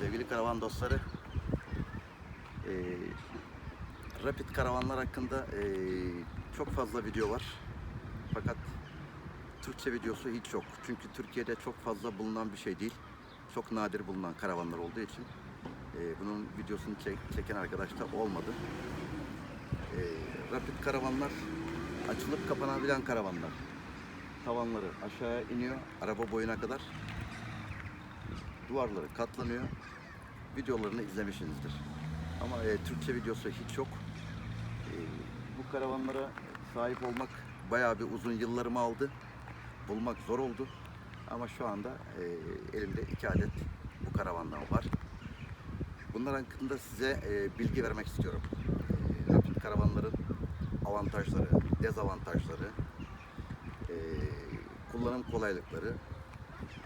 Sevgili karavan dostları, eee, Rapid karavanlar hakkında eee, çok fazla video var. Fakat Türkçe videosu hiç yok. Çünkü Türkiye'de çok fazla bulunan bir şey değil. Çok nadir bulunan karavanlar olduğu için eee, bunun videosunu çek- çeken arkadaş da olmadı. Eee, Rapid karavanlar açılıp kapanabilen karavanlar. Tavanları aşağıya iniyor, araba boyuna kadar duvarları katlanıyor. Videolarını izlemişsinizdir. Ama e, Türkçe videosu hiç yok. E, bu karavanlara sahip olmak bayağı bir uzun yıllarımı aldı. Bulmak zor oldu. Ama şu anda e, elimde iki adet bu karavandan var. Bunlar hakkında size e, bilgi vermek istiyorum. E, karavanların avantajları, dezavantajları, e, kullanım kolaylıkları,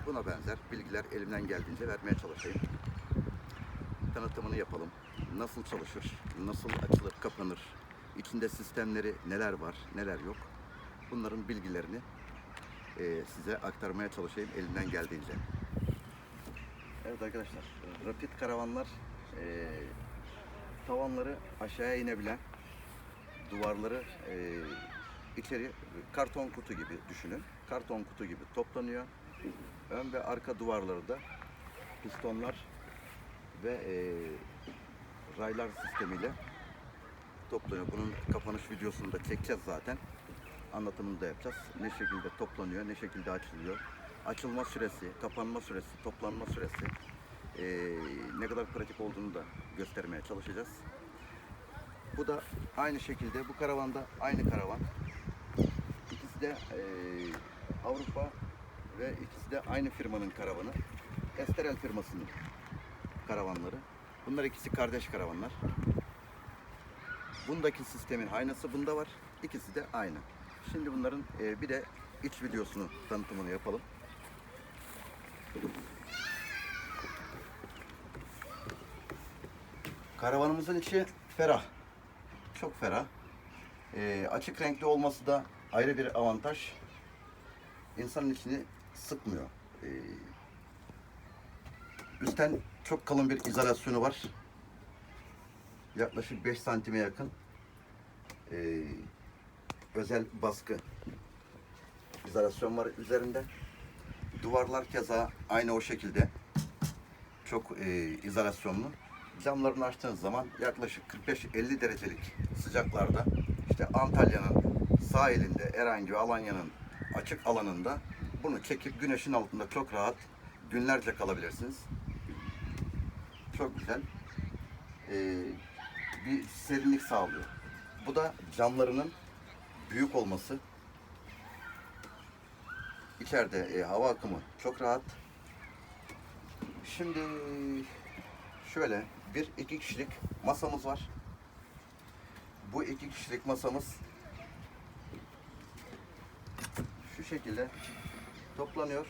Buna benzer bilgiler elimden geldiğince vermeye çalışayım. Tanıtımını yapalım. Nasıl çalışır, nasıl açılır, kapanır, içinde sistemleri neler var, neler yok. Bunların bilgilerini eee, size aktarmaya çalışayım elimden geldiğince. Evet arkadaşlar, Rapid karavanlar eee, tavanları aşağıya inebilen, duvarları eee, içeri karton kutu gibi düşünün. Karton kutu gibi toplanıyor. Ön ve arka duvarları da pistonlar ve eee, raylar sistemiyle toplanıyor. Bunun kapanış videosunu da çekeceğiz zaten. Anlatımını da yapacağız. Ne şekilde toplanıyor, ne şekilde açılıyor. Açılma süresi, kapanma süresi, toplanma süresi eee, ne kadar pratik olduğunu da göstermeye çalışacağız. Bu da aynı şekilde bu karavanda aynı karavan. İkisi de eee, Avrupa ve ikisi de aynı firmanın karavanı. Esterel firmasının karavanları. Bunlar ikisi kardeş karavanlar. Bundaki sistemin aynısı bunda var. İkisi de aynı. Şimdi bunların e, bir de iç videosunu tanıtımını yapalım. Karavanımızın içi ferah. Çok ferah. E, açık renkli olması da ayrı bir avantaj insanın içini sıkmıyor. Ee, üstten çok kalın bir izolasyonu var. Yaklaşık 5 santime yakın ee, özel baskı izolasyon var üzerinde. Duvarlar keza aynı o şekilde çok e, izolasyonlu. Camlarını açtığınız zaman yaklaşık 45-50 derecelik sıcaklarda işte Antalya'nın sahilinde herhangi bir Alanya'nın açık alanında bunu çekip güneşin altında çok rahat günlerce kalabilirsiniz. Çok güzel. Ee, bir serinlik sağlıyor. Bu da camlarının büyük olması. İçeride e, hava akımı çok rahat. Şimdi şöyle bir iki kişilik masamız var. Bu iki kişilik masamız şu şekilde toplanıyor.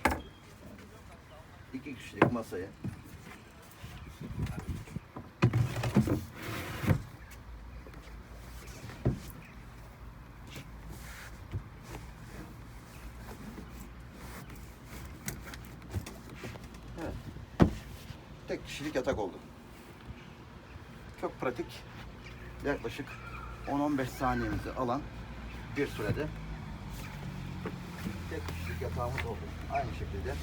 İki kişilik masayı. Kişilik yatak oldu. Çok pratik. Yaklaşık 10-15 saniyemizi alan bir sürede tek kişilik yatağımız oldu. Aynı şekilde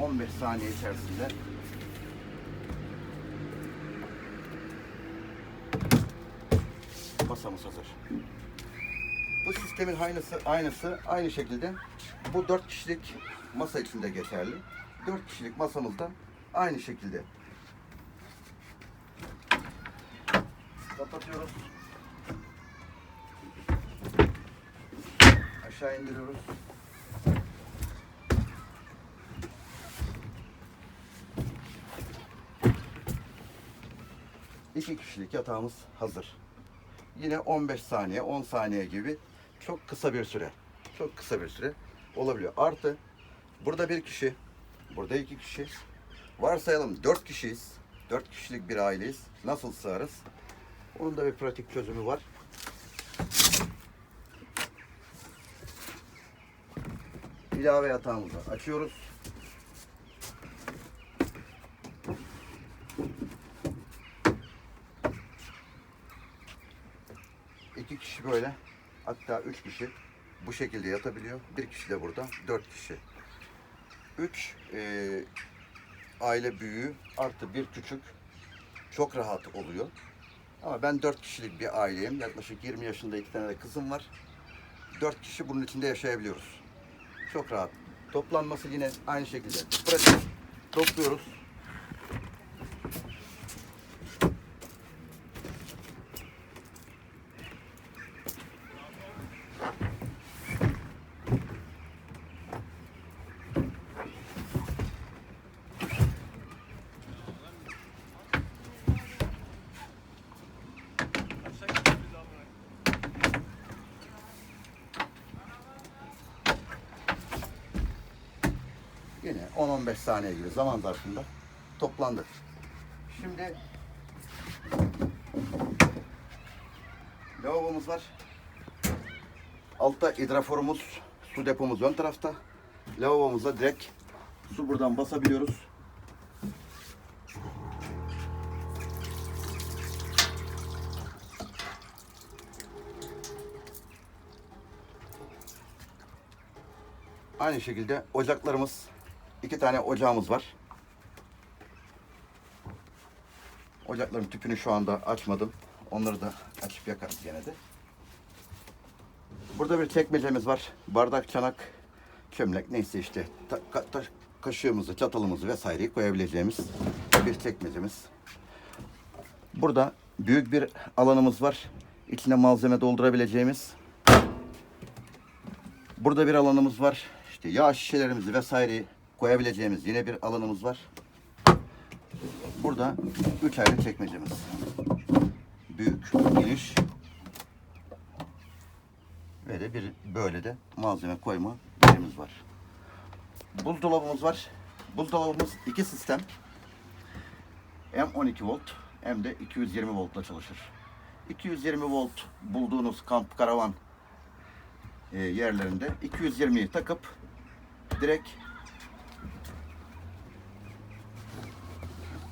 15 saniye içerisinde masamız hazır. Bu sistemin aynısı, aynısı aynı şekilde bu 4 kişilik masa için de geçerli. 4 kişilik masamızda aynı şekilde kapatıyoruz. Aşağı indiriyoruz. İki kişilik yatağımız hazır. Yine 15 saniye, 10 saniye gibi çok kısa bir süre. Çok kısa bir süre olabiliyor. Artı burada bir kişi, Burada iki kişi. Varsayalım dört kişiyiz. Dört kişilik bir aileyiz. Nasıl sığarız? Onun da bir pratik çözümü var. ilave yatağımızı açıyoruz. İki kişi böyle hatta üç kişi bu şekilde yatabiliyor. Bir kişi de burada dört kişi Üç e, aile büyüğü artı bir küçük çok rahat oluyor. Ama ben dört kişilik bir aileyim. Yaklaşık 20 yaşında iki tane de kızım var. Dört kişi bunun içinde yaşayabiliyoruz. Çok rahat. Toplanması yine aynı şekilde. Pratik. Topluyoruz. Yine 10-15 saniye gibi zaman zarfında toplandı. Şimdi lavabomuz var. Altta hidraforumuz, su depomuz ön tarafta. Lavabomuza direkt su buradan basabiliyoruz. Aynı şekilde ocaklarımız, iki tane ocağımız var. Ocakların tüpünü şu anda açmadım. Onları da açıp yakarız gene de. Burada bir çekmecemiz var. Bardak, çanak, çömlek neyse işte ta- ka- ta- kaşığımızı, çatalımızı vesaireyi koyabileceğimiz bir çekmecemiz. Burada büyük bir alanımız var. İçine malzeme doldurabileceğimiz. Burada bir alanımız var. İşte yağ şişelerimizi vesaireyi koyabileceğimiz yine bir alanımız var. Burada üç ayrı çekmecemiz. Büyük, geniş ve de bir böyle de malzeme koyma yerimiz var. Buzdolabımız var. Buzdolabımız iki sistem. Hem 12 volt hem de 220 voltla çalışır. 220 volt bulduğunuz kamp karavan e, yerlerinde 220'yi takıp direkt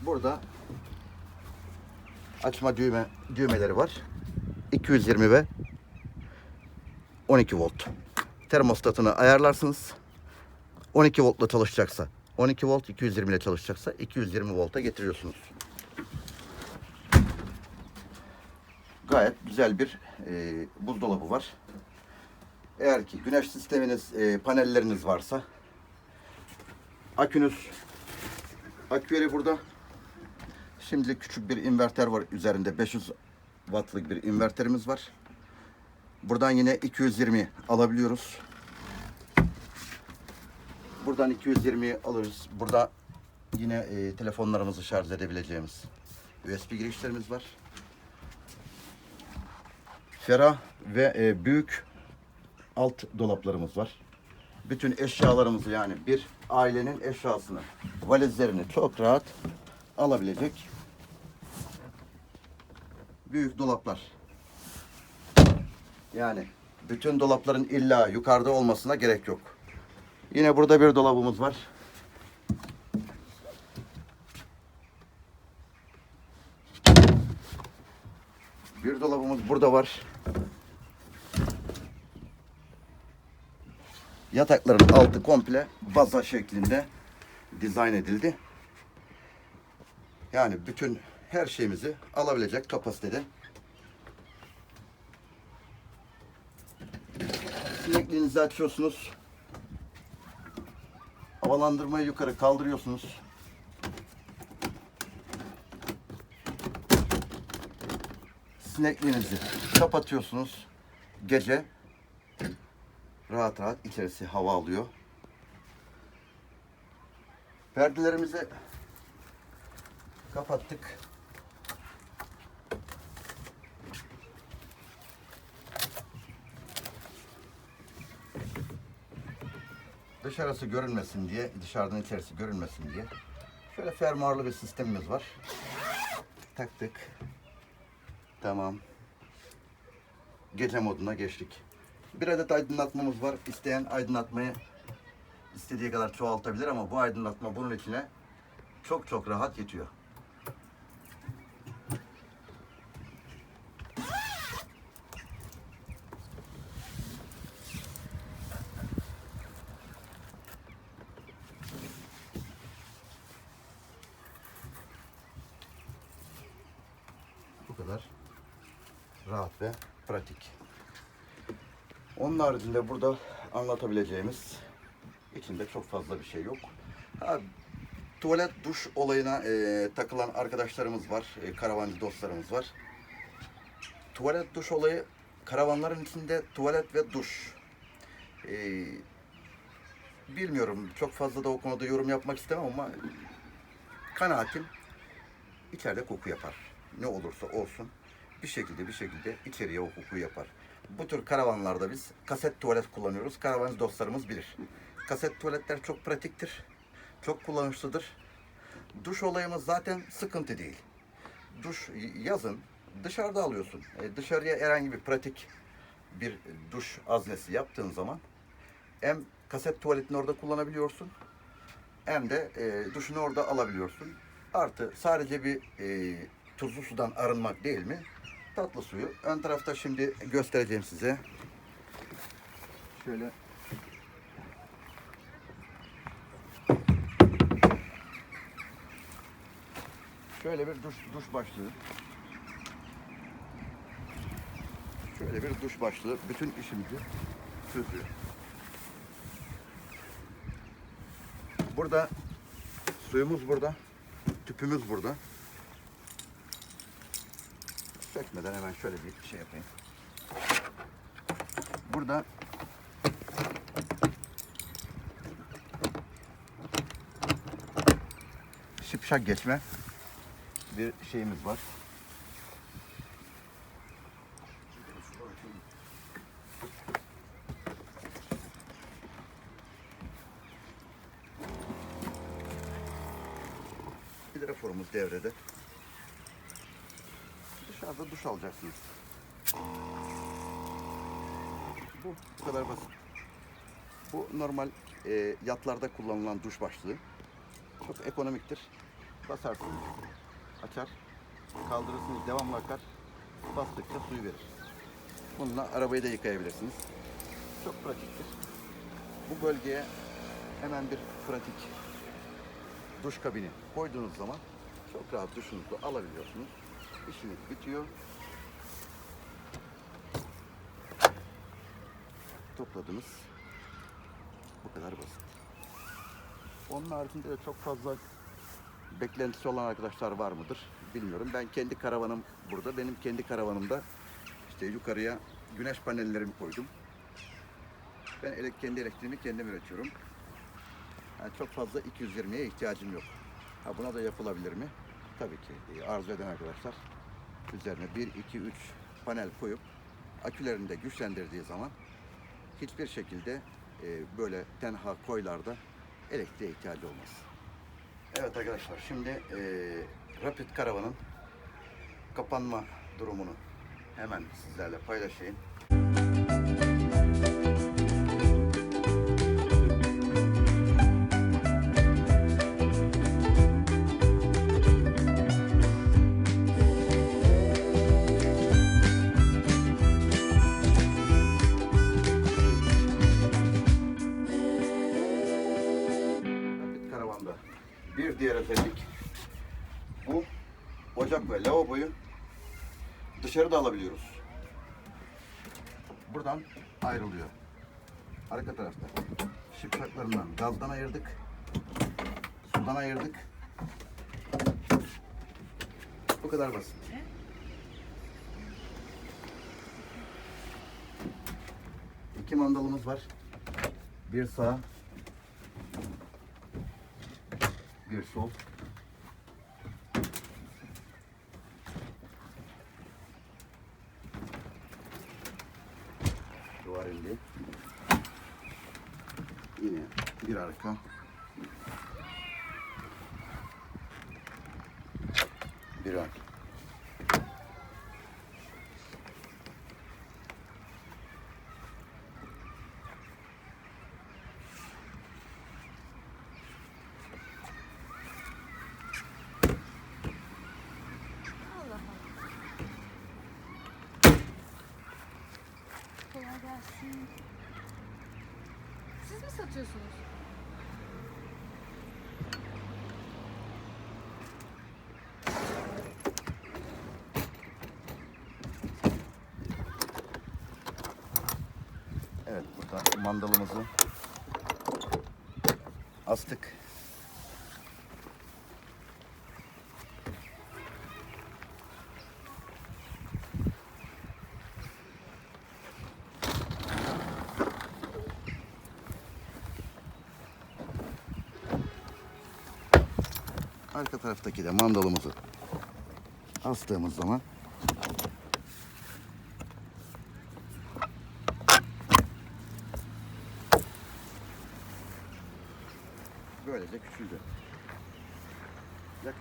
burada açma düğme düğmeleri var. 220 ve 12 volt. Termostatını ayarlarsınız. 12 voltla çalışacaksa 12 volt 220 ile çalışacaksa 220 volta getiriyorsunuz. Gayet güzel bir e, buzdolabı var. Eğer ki güneş sisteminiz, e, panelleriniz varsa akünüz aküleri burada. Şimdi küçük bir inverter var üzerinde 500 wattlık bir inverterimiz var. Buradan yine 220 alabiliyoruz. Buradan 220 alırız. Burada yine e, telefonlarımızı şarj edebileceğimiz USB girişlerimiz var. Ferah ve e, büyük alt dolaplarımız var. Bütün eşyalarımızı yani bir ailenin eşyasını, valizlerini çok rahat alabilecek büyük dolaplar. Yani bütün dolapların illa yukarıda olmasına gerek yok. Yine burada bir dolabımız var. Bir dolabımız burada var. Yatakların altı komple baza şeklinde dizayn edildi. Yani bütün her şeyimizi alabilecek kapasitede. Sinekliğinizi açıyorsunuz. Havalandırmayı yukarı kaldırıyorsunuz. Sinekliğinizi kapatıyorsunuz. Gece rahat rahat içerisi hava alıyor. Perdelerimizi kapattık. Dışarısı görünmesin diye, dışarıdan içerisi görünmesin diye. Şöyle fermuarlı bir sistemimiz var. Taktık. Tamam. Gece moduna geçtik. Bir adet aydınlatmamız var. İsteyen aydınlatmayı istediği kadar çoğaltabilir ama bu aydınlatma bunun içine çok çok rahat yetiyor. rahat ve pratik. Onun haricinde burada anlatabileceğimiz içinde çok fazla bir şey yok. Ha, tuvalet duş olayına e, takılan arkadaşlarımız var, e, karavancı dostlarımız var. Tuvalet duş olayı karavanların içinde tuvalet ve duş. E, bilmiyorum çok fazla da o konuda yorum yapmak istemem ama kanaatim içeride koku yapar. Ne olursa olsun bir şekilde bir şekilde içeriye o kokuyu yapar. Bu tür karavanlarda biz kaset tuvalet kullanıyoruz. Karavancı dostlarımız bilir. Kaset tuvaletler çok pratiktir. Çok kullanışlıdır. Duş olayımız zaten sıkıntı değil. Duş yazın dışarıda alıyorsun. E, dışarıya herhangi bir pratik bir duş aznesi yaptığın zaman hem kaset tuvaletini orada kullanabiliyorsun hem de e, duşunu orada alabiliyorsun. Artı sadece bir e, tuzlu sudan arınmak değil mi? Tatlı suyu. Ön tarafta şimdi göstereceğim size. Şöyle Şöyle bir duş duş başlığı. Şöyle bir duş başlığı bütün işimizi çözüyor. Burada suyumuz burada. Tüpümüz burada. Sökmeden hemen şöyle bir şey yapayım. Burada şıpşak geçme bir şeyimiz var. Hidroforumuz devrede. Dışarıda duş alacaksınız. Bu, bu kadar basit. Bu normal e, yatlarda kullanılan duş başlığı. Çok ekonomiktir. Basarsınız, açar, kaldırırsınız, devamlı akar. Bastıkça suyu verir. Bununla arabayı da yıkayabilirsiniz. Çok pratiktir. Bu bölgeye hemen bir pratik duş kabini koyduğunuz zaman çok rahat duşunuzu alabiliyorsunuz. İşiniz bitiyor. Topladınız. Bu kadar basit. Onun haricinde de çok fazla beklentisi olan arkadaşlar var mıdır bilmiyorum. Ben kendi karavanım burada. Benim kendi karavanımda işte yukarıya güneş panellerimi koydum. Ben elek- kendi elektriğimi kendim üretiyorum. Yani çok fazla 220'ye ihtiyacım yok. Ha buna da yapılabilir mi? Tabii ki e, arzu eden arkadaşlar üzerine 1, 2, 3 panel koyup akülerini de güçlendirdiği zaman hiçbir şekilde e, böyle tenha koylarda elektriğe ihtiyacı olmaz. Evet arkadaşlar şimdi e, Rapid Karavan'ın kapanma durumunu hemen sizlerle paylaşayım. Rapid dışarıda alabiliyoruz. Buradan ayrılıyor. Arka tarafta şıpşaklarından gazdan ayırdık. Sudan ayırdık. Bu kadar basit. İki mandalımız var. Bir sağ, bir sol. Arka. Bir gelsin. Siz mi satıyorsunuz? Mandalımızı astık. Arka taraftaki de mandalımızı astığımız zaman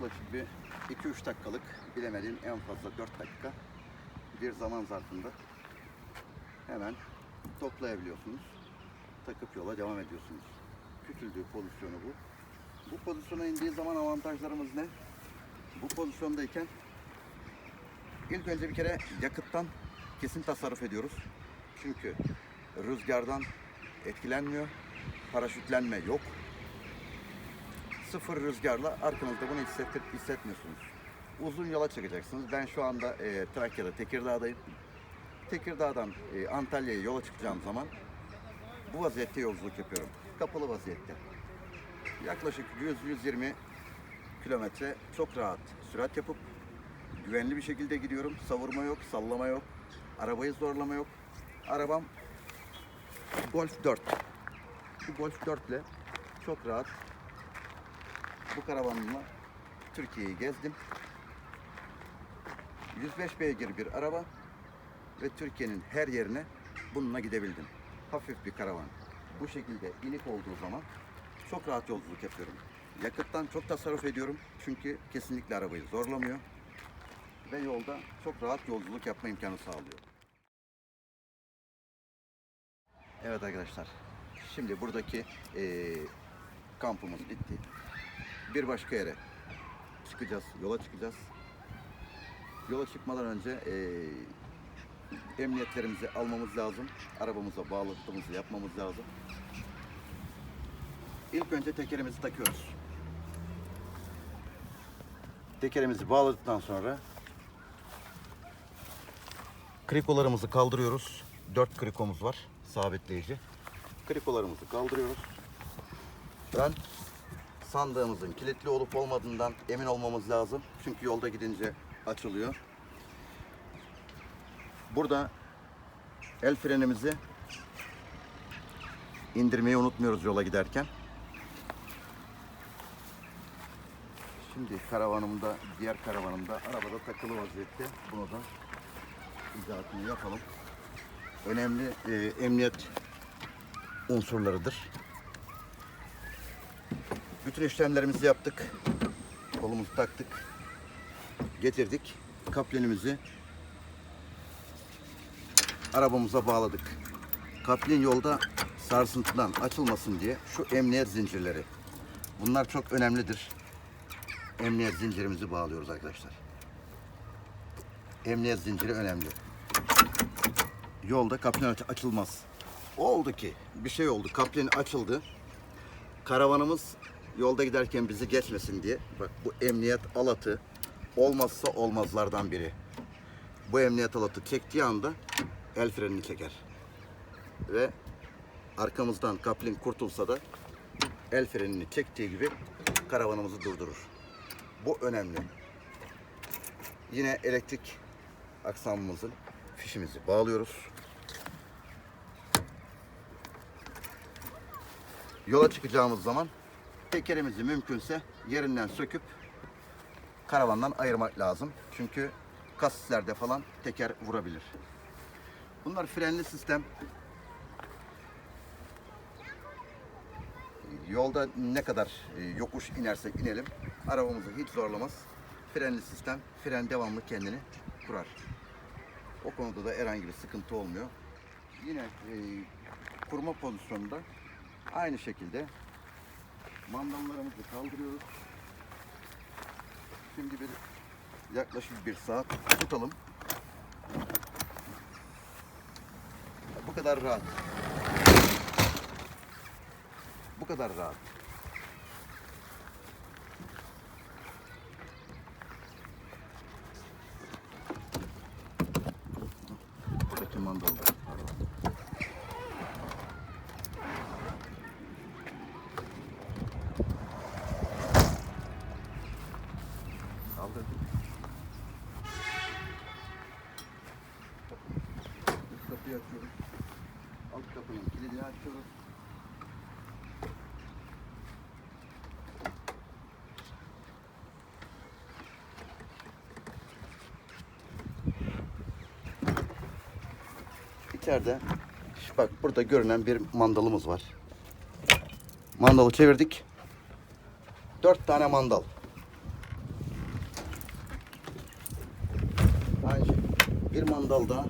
Yaklaşık bir 2-3 dakikalık bilemediğim en fazla 4 dakika bir zaman zarfında hemen toplayabiliyorsunuz. Takıp yola devam ediyorsunuz. Küçüldüğü pozisyonu bu. Bu pozisyona indiği zaman avantajlarımız ne? Bu pozisyondayken ilk önce bir kere yakıttan kesin tasarruf ediyoruz. Çünkü rüzgardan etkilenmiyor. Paraşütlenme yok. Sıfır rüzgarla arkanızda bunu hissettir, hissetmiyorsunuz. Uzun yola çıkacaksınız. Ben şu anda e, Trakya'da, Tekirdağ'dayım. Tekirdağ'dan e, Antalya'ya yola çıkacağım zaman bu vaziyette yolculuk yapıyorum. Kapalı vaziyette. Yaklaşık 100-120 kilometre çok rahat sürat yapıp güvenli bir şekilde gidiyorum. Savurma yok, sallama yok. Arabayı zorlama yok. Arabam Golf 4. Şu Golf 4 ile çok rahat bu karavanımla Türkiye'yi gezdim. 105 beygir bir araba ve Türkiye'nin her yerine bununla gidebildim. Hafif bir karavan. Bu şekilde inik olduğu zaman çok rahat yolculuk yapıyorum. Yakıttan çok tasarruf ediyorum çünkü kesinlikle arabayı zorlamıyor ve yolda çok rahat yolculuk yapma imkanı sağlıyor. Evet arkadaşlar, şimdi buradaki eee, kampımız bitti. Bir başka yere çıkacağız, yola çıkacağız. Yola çıkmadan önce eee, emniyetlerimizi almamız lazım. Arabamıza bağlantımızı yapmamız lazım. İlk önce tekerimizi takıyoruz. Tekerimizi bağladıktan sonra krikolarımızı kaldırıyoruz. Dört krikomuz var sabitleyici. Krikolarımızı kaldırıyoruz. Ön sandığımızın kilitli olup olmadığından emin olmamız lazım. Çünkü yolda gidince açılıyor. Burada el frenimizi indirmeyi unutmuyoruz yola giderken. Şimdi karavanımda, diğer karavanımda arabada takılı vaziyette. Bunu da izahatını yapalım. Önemli e, emniyet unsurlarıdır. Bütün işlemlerimizi yaptık. Kolumuzu taktık. Getirdik. Kaplenimizi arabamıza bağladık. Kaplin yolda sarsıntıdan açılmasın diye şu emniyet zincirleri. Bunlar çok önemlidir. Emniyet zincirimizi bağlıyoruz arkadaşlar. Emniyet zinciri önemli. Yolda kaplin aç- açılmaz. Oldu ki bir şey oldu. Kaplin açıldı. Karavanımız yolda giderken bizi geçmesin diye. Bak bu emniyet alatı olmazsa olmazlardan biri. Bu emniyet alatı çektiği anda el frenini çeker. Ve arkamızdan kaplin kurtulsa da el frenini çektiği gibi karavanımızı durdurur. Bu önemli. Yine elektrik aksamımızın fişimizi bağlıyoruz. Yola çıkacağımız zaman tekerimizi mümkünse yerinden söküp karavandan ayırmak lazım. Çünkü kasislerde falan teker vurabilir. Bunlar frenli sistem. Yolda ne kadar e, yokuş inersek inelim arabamızı hiç zorlamaz. Frenli sistem, fren devamlı kendini kurar. O konuda da herhangi bir sıkıntı olmuyor. Yine e, kurma pozisyonunda aynı şekilde mandallarımızı kaldırıyoruz. Şimdi bir yaklaşık bir saat tutalım. Bu kadar rahat. Bu kadar rahat. Buradaki mandallar. Kaldırdık. Üst kapıyı açıyoruz. Alt kapının kilidini açıyoruz. İçeride bak burada görünen bir mandalımız var. Mandalı çevirdik. Dört tane mandal. Aynı şey. Daha.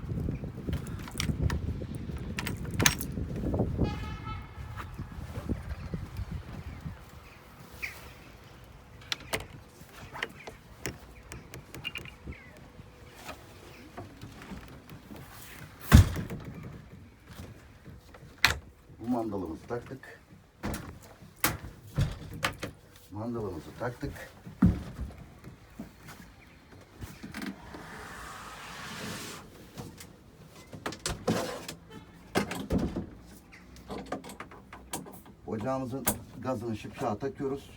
Bu mandalımızı taktık. Mandalımızı taktık. Ocağımızın gazını şıpşağa takıyoruz.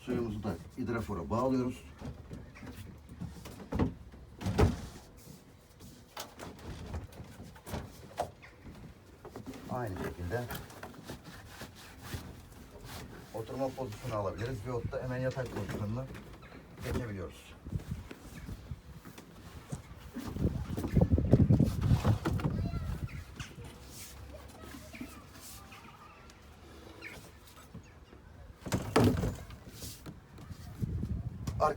Suyumuzu da hidrafora bağlıyoruz. Aynı şekilde oturma pozisyonu alabiliriz veyahut da hemen yatak pozisyonuna geçebiliyoruz.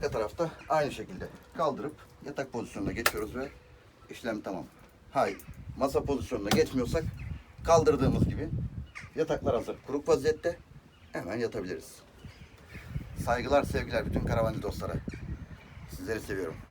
Arka tarafta aynı şekilde kaldırıp yatak pozisyonuna geçiyoruz ve işlem tamam. Hayır, masa pozisyonuna geçmiyorsak kaldırdığımız gibi yataklar hazır. Kuruk vaziyette hemen yatabiliriz. Saygılar, sevgiler bütün karavancı dostlara. Sizleri seviyorum.